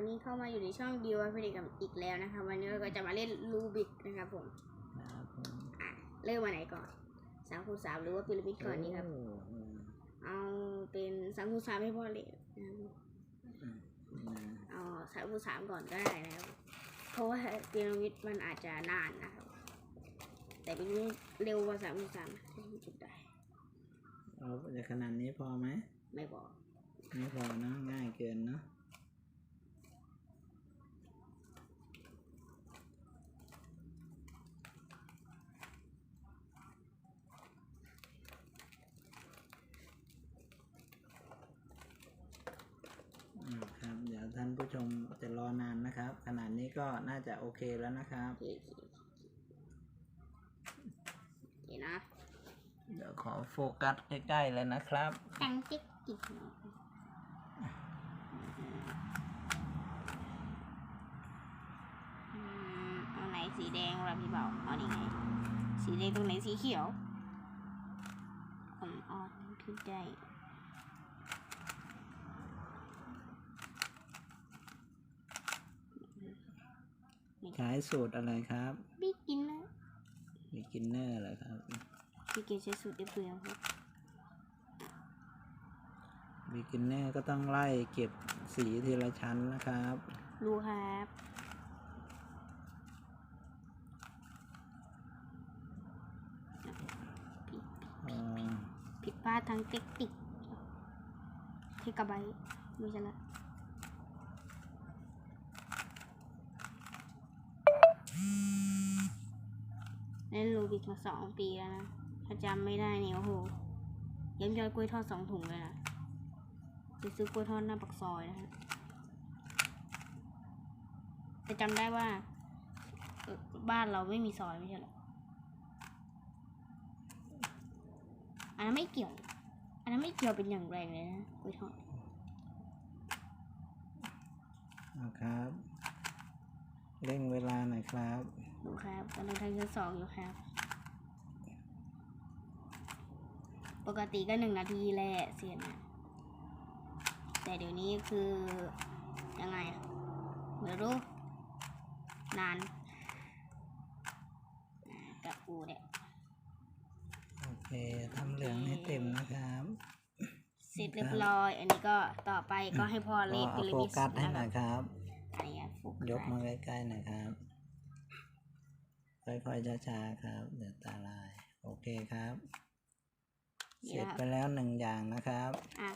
วันนี้เข้ามาอยู่ในช่องดีวฟิลิกับอีกแล้วนะคะวันนี้เราก็จะมาเล่นลูบิกนะครับผมครับผมอะเริ่มมาไหนก่อนสามคูณสามหรือว่าพีระมิดก่อนดีครับโอ้โหเอาเป็นสามคูณสามให้พ่อเล่นนะครับอืมนะเอาสามคูณสามก่อนก็ได้นะครับเพราะว่าพีระมิดมันอาจจะนานนะครับ แต่พีระมิดเร็วกว่าสามคูณสามจุดได้เอาจะขนาดนี้พอไหมไม่บอกไม่พอเนอะง่ายเกินเนอะอ่าครับ เดี๋ยวท่านผู้ชมจะรอนานนะครับ ขนาดนี้ ก็น่าจะโอเคแล้วนะครับโอเคนะ เดี๋ยวขอโฟกัสใกล้ๆเลยนะครับตั้งติ๊กติ๊กเอาไหนสีแดงล่ะพี่เบาเอานี่ไง สีแดงตรงไหนสีเขียวอ่อนอ่อนขึ้นได้ ช้สูตรอะไรครับบิ๊กกินนะ beginner เหรอครับพี่เกใช้สูตรเดียวกันครับ beginner ก็ต้องไล่เก็บสีทีละชั้นนะครับรู้ครับอ่าผิดพลาดทางเทคนิคเทคไบต์ไม่ใช่ละ เล่นรูบิกมาสองปีแล้วนะถ้าจำไม่ได้เนี่ยโอ้โหเย้มยอยกล้วยทอดสองถุงเลยนะไปซื้อกล้วยทอดหน้าปักซอยนะฮะแต่จำได้ว่าบ้านเราไม่มีซอยไม่ใช่หรออันนั้นไม่เกี่ยว อันนั้นไม่เกี่ยวเป็นอย่างแรงเลยนะกล้วยทอดนะครับเร่งเวลาหน่อยครับ ดูครับกำลังทำชั้นสองอยู่ครับ ปกติก็หนึ่งนาทีแหละเสียนะแต่เดี๋ยวนี้คือ ยังไงอะไม่รู้ นานอ่ากับกูเนี่ยโอเคทำเหลืองให้เต็มนะครับเสร็จเรียบร้อย อันนี้ก็ต่อไปก็ให้พ่อก็เล่นเอาพีระโฟมิดกัสให้หนะน่อยครับครับ อันนี้โฟกัสยกมาใกล้ๆหน่อยครับ ค่อยๆช้าๆครับ เดี๋ยวตาลาย โอเคครับ เสร็จไปแล้วหนึ่งอย่างนะครับอะ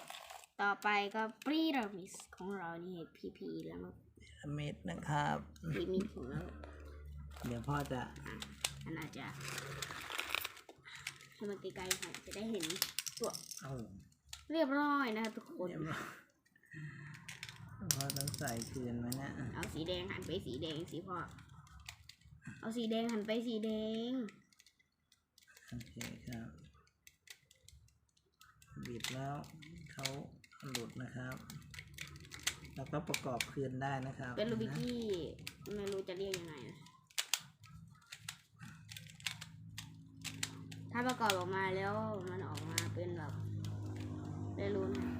ต่อไปก็พีระมิดของเรานี่พีพีแล้วก็พีระมิดนะครับพีระมิดของเราเดี๋ยวพ่อจะอันอาจจะให้มันไกลๆหน่อยจะได้เห็นตัวเอาเรียบร้อยนะครับทุกคนเดี๋ยวพ่อต้องใส่คืนไหมเนี่ยเอาสีแดงหันไปสีแดงสิพ่อ เอาสีแดงหันไปสีแดง โอเคครับบิดแล้วเขาหลุดนะครับ แล้วก็ประกอบคืนได้นะครับเป็นรูบิกที่ไม่รู้จะเรียกยังไงนะถ้าประกอบออกมาแล้วมันออกมาเป็นแบบได้รู้นะ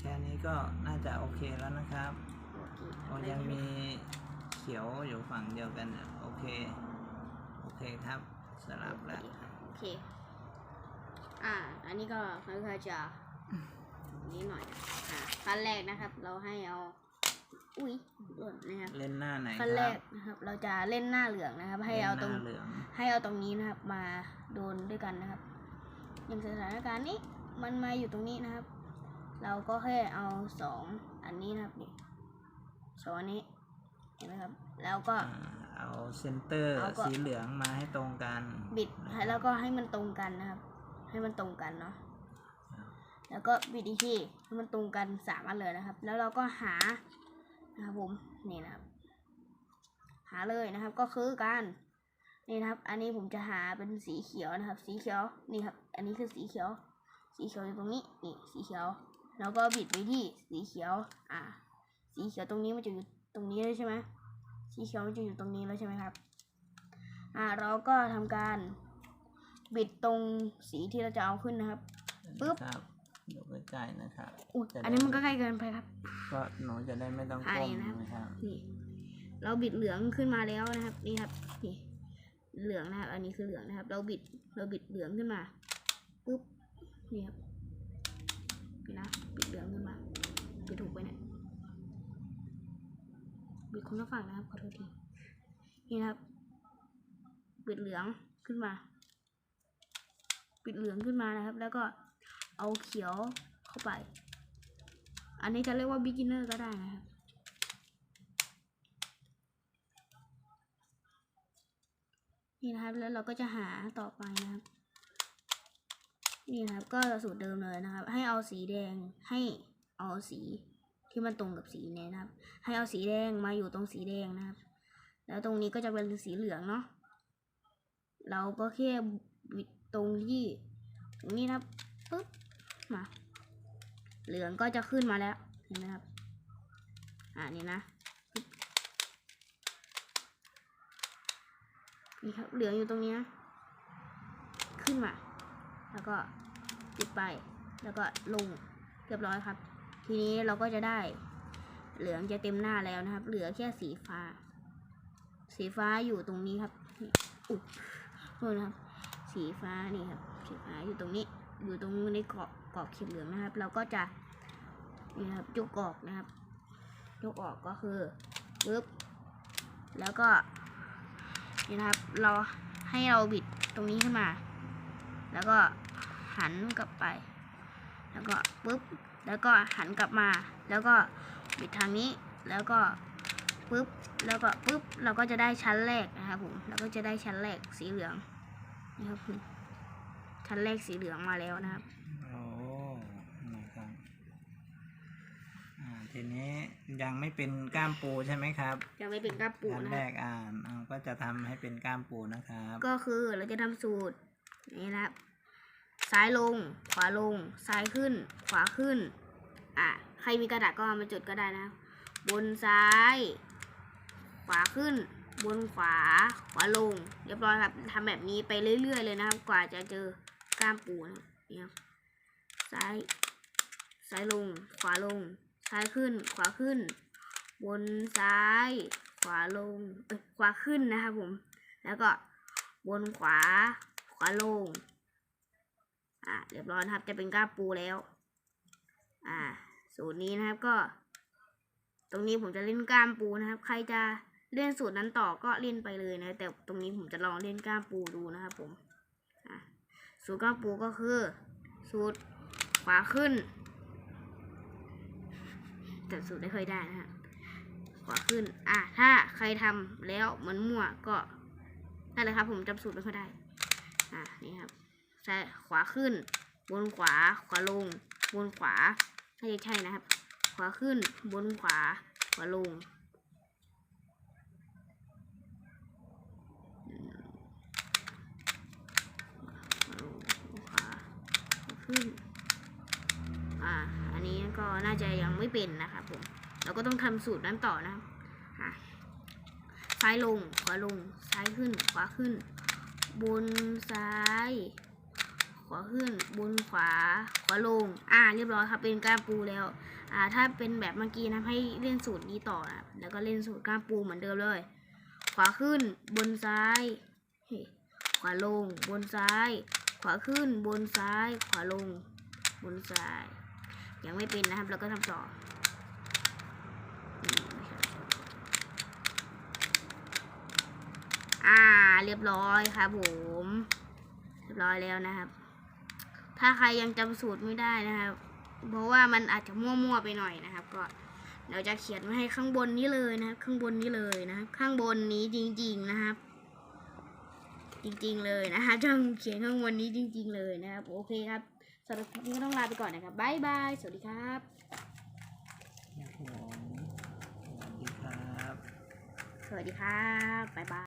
แค่นี้ก็น่าจะโอเคแล้วนะครับโอเคโอ้ยังมีเขียวอยู่ฝั่งเดียวกันเนี่ยโอเค โอเคครับสลับแล้วโอเค อ่า อันนี้ก็ค่อยๆจะนี้หน่อยนะอ่าขั้นแรกนะครับ เราให้เอา อุ้ยหล่นนะครับเล่นหน้าไหนคขั้นรัแรบกนะครับ เราจะเล่นหน้าเหลืองนะครับ ให้เอาตรงล่นหน้เหลืองให้เอาตรงนี้นะครับ มาโดนด้วยกันนะครับอย่างสถานการณ์นี้มันมาอยู่ตรงนี้นะครับ เราก็แค่เอาสองอันนี้นะครับนี่สองอันนี้เห็ นไหมครับ แล้วก็ อ่าเอาเซนเตอร์เอาก็ สีเหลืองมาให้ตรงกัน บิดให้แล้วก็ให้มันตรงกันนะครับ ให้มันตรงกันเนาะแล้วก็บิดอีกทีให้มันตรงกันสามอันเลยนะครับ แล้วเราก็หานะครับผมนี่นะครับ หาเลยนะครับ ก็คือการนี่นะครับ อันนี้ผมจะหาเป็นสีเขียวนะครับ สีเขียวนี่ครับ อันนี้คือสีเขียว สีเขียวอยู่ตรงนี้นี่สีเขียว แล้วก็บิดไปที่สีเขียว อ่า สีเขียวตรงนี้มันจะอยู่ ตรงนี้เลยใช่ไหมสีเขียวมันจะอยู่ตรงนี้แล้วใช่ไหมครับ อ่าเราก็ทำการบิดตรงสีที่เราจะเอาขึ้นนะครับปึ๊บครับอยู่ใกล้ๆนะครับอุ้ยจะได้อันนี้มันก็ใกล้เกินไปครับ ก็หนูจะได้ไม่ต้องอ่าก้มนี่นะครับนะครับนี่เราบิดเหลืองขึ้นมาแล้วนะครับ นี่ครับนี่เหลืองนะครับ อันนี้คือเหลืองนะครับ เราบิดเราบิดเหลืองขึ้นมาปุ๊บนี่ครับนี่นะบิดเหลืองขึ้นมาบิดถูกไปเนี่ย บิดคนละฝั่งนะครับขอโทษทีนี่นะครับบิดเหลืองขึ้นมาบิดเหลืองขึ้นมานะครับ แล้วก็เอาเขียวเข้าไป อันนี้จะเรียกว่า beginner ก็ได้นะครับนี่นะครับแล้วเราก็จะหาต่อไปนะครับ นี่นะครับก็สูตรเดิมเลยนะครับ ให้เอาสีแดงให้เอาสี ที่มันตรงกับสีนี่ยนะครับ ให้เอาสีแดงมาอยู่ตรงสีแดงนะครับ แล้วตรงนี้ก็จะเป็นสีเหลืองเนาะเราก็แค่ตรงที่ตรงนี้นะปึ๊บมาเหลืองก็จะขึ้นมาแล้วเห็นไหมครับอ่านี่นะนี่ครับเหลืองอยู่ตรงนี้นะขึ้นมา แล้วก็ปิดไป แล้วก็ลงเรียบร้อยครับ ทีนี้เราก็จะได้ เหลืองจะเต็มหน้าแล้วนะครับ เหลือแค่สีฟ้า สีฟ้าอยู่ตรงนี้ครับนี่อุ๊ยโทษนะครับ สีฟ้านี่ครับ สีฟ้าอยู่ตรงนี้ อยู่ตรงในกรอบกรอบขีดเหลืองนะครับ เราก็จะนี่ครับยกออกนะครับยกออกก็คือปึ๊บแล้วก็นี่นะครับ เราให้เราบิดตรงนี้ขึ้นมา แล้วก็หันกลับไป แล้วก็ปึ๊บ แล้วก็หันกลับมา แล้วก็บิดทางนี้ แล้วก็ปึ๊บ แล้วก็ปึ๊บ เราก็จะได้ชั้นแรกนะครับผมแล้วก็จะได้ชั้นแรกสีเหลืองนะครับผมชั้นแรกสีเหลืองมาแล้วนะครับโอ้นะครับอ่าทีนี้ยังไม่เป็นก้ามปูใช่ไหมครับยังไม่เป็นกล้ามปูอันนะแรครับ กอ่านเอาก็จะทำให้เป็นก้ามปูนะครับ ก็คือเราจะทำสูตรนี่นะครับ ซ้ายลง ขวาลง ซ้ายขึ้น ขวาขึ้น อะ ใครมีกระดาษก็เอามาจดก็ได้นะ บนซ้าย ขวาขึ้น บนขวา ขวาลง เรียบร้อยครับทำแบบนี้ไปเรื่อย ๆ เลยนะครับ กว่าจะเจอกล้ามปูนะครับนี่ครับซ้าย ซ้ายลง ขวาลง ซ้ายขึ้น ขวาขึ้น บนซ้าย ขวาลง ขวาขึ้นนะครับผม แล้วก็บนขวา ขวาลง อ่าเรียบร้อยนะครับจะเป็นกล้าปูแล้ว อ่า สูตรนี้นะครับก็ ตรงนี้ผมจะเล่นกล้ามปูนะครับ ใครจะเล่นสูตรนั้นต่อก็เล่นไปเลยนะ แต่ตรงนี้ผมจะลองเล่นกล้ามปูดูนะครับผมอ่าสูตรกล้ามปูก็คือ สูตรขวาขึ้น แต่สูตรไม่เคยได้นะฮะขวาขึ้น อะ ถ้าใครทำแล้วเหมันมั่วก็นั่นเลยครับ ผมจำสูตรไม่ค่อยได้ อะนี่ครับ ซ้ายขวาขึ้น บนขวา ขวาลง บนขวาน่าจะใช่นะครับ ขวาขึ้น บนขวา ขวาลง ขวาขึ้น อ่า อันนี้ก็น่าจะยังไม่เป็นนะครับผม เราก็ต้องทำสูตรนั้นต่อนะครับอะซ้ายลง ขวาลง ซ้ายขึ้น ขวาขึ้น บนซ้าย วาขึ้นบนขวาขวาลง อ่า เรียบร้อยครับ เป็นก้ามปูแล้ว อ่า ถ้าเป็นแบบเมื่อกี้นะให้เล่นสูตรนี้ต่อนะแล้วก็เล่นสูตรก้ามปูเหมือนเดิมเลย ขวาขึ้นบนซ้าย ขวาลง บนซ้าย ขวาขึ้นบนซ้าย ขวาลง บนซ้าย ยังไม่เป็นนะครับ แล้วก็ทำต่ออ่า เรียบร้อยครับผม เรียบร้อยแล้วนะครับ ถ้าใครยังจำสูตรไม่ได้นะครับเพราะว่ามันอาจจะมั่วๆไปหน่อยนะครับ ก็เราจะเขียนไว้ให้ข้างบนนี้เลยนะครับ ข้างบนนี้เลยนะครับ ข้างบนนี้จริง ๆนะครับ จริง ๆ เลยนะคะต้องเขียนข้างบนนี้จริง ๆ เลยนะครับ โอเคครับสำหรับคลิปนี้ก็ต้องลาไปก่อนนะครับบ๊ายบายสวัสดีครับครับผมสวัสดีครับ สวัสดีครับบ๊ายบาย